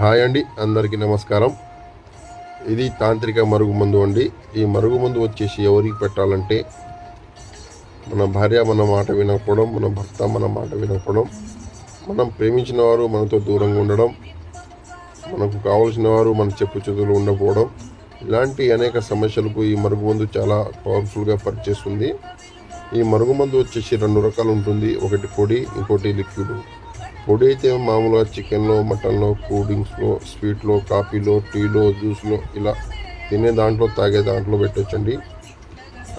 Hi అండి అందరికీ నమస్కారం. ఇది తాంత్రిక మరుగుమందు అండి. ఈ మరుగుమందు వచ్చేసి ఎవరికి పెట్టాలంటే మన భార్య మన మాట వినకపోవడం మన భర్త మన మాట వినకపోవడం మనం ప్రేమించిన వారు మనతో దూరంగా ఉండడం మనకు కావలసిన వారు మన చెప్పు చేతులు ఉండకపోవడం ఇలాంటి అనేక సమస్యలకు ఈ మరుగుమందు చాలా పవర్ఫుల్గా పనిచేస్తుంది. ఈ మరుగుమందు వచ్చేసి రెండు రకాలు ఉంటుంది. ఒకటి పొడి ఇంకోటి లిక్విడ్. పొడి అయితే మామూలుగా చికెన్లో మటన్లో కూల్ డ్రింక్స్లో స్వీట్లో కాఫీలో టీలో జ్యూస్లో ఇలా తినే దాంట్లో తాగే దాంట్లో పెట్టొచ్చండి.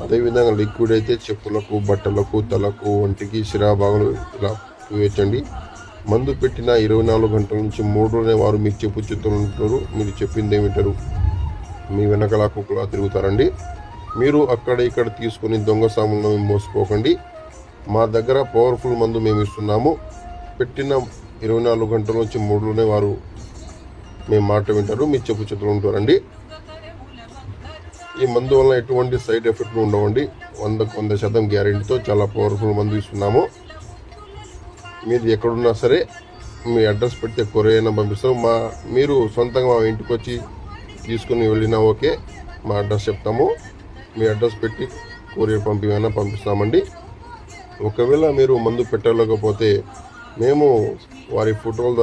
అదేవిధంగా లిక్విడ్ అయితే చెప్పులకు బట్టలకు తలకు ఒంటికి శిరాభాగాలు ఇలా వేయచ్చండి. మందు పెట్టిన ఇరవై నాలుగు గంటల నుంచి మూడులోనే వారు మీకు చెప్పు చిత్తులు ఉంటారు. మీరు చెప్పింది ఏమిటారు? మీ వెనకల కుక్కలా తిరుగుతారండి. మీరు అక్కడ ఇక్కడ తీసుకొని దొంగ సాములను మోసుకోకండి. మా దగ్గర పవర్ఫుల్ మందు మేము ఇస్తున్నాము. పెట్టిన ఇరవై నాలుగు గంటల నుంచి మూడులోనే వారు మీ మాట వింటారు మీ చెప్పు చేతులు ఉంటారండి. ఈ మందు వలన ఎటువంటి సైడ్ ఎఫెక్ట్లు ఉండవండి. వందకు వంద శాతం గ్యారెంటీతో చాలా పవర్ఫుల్ మందు ఇస్తున్నాము. మీది ఎక్కడున్నా సరే మీ అడ్రస్ పెడితే కొరియర్ అయినా పంపిస్తాం మా మీరు సొంతంగా మా ఇంటికి వచ్చి తీసుకుని వెళ్ళినా ఓకే మా అడ్రస్ చెప్తాము. మీ అడ్రస్ పెట్టి కొరియర్ పంపిమైనా పంపిస్తామండి. ఒకవేళ మీరు మందు పెట్టలేకపోతే మేము వారి ఫోటోల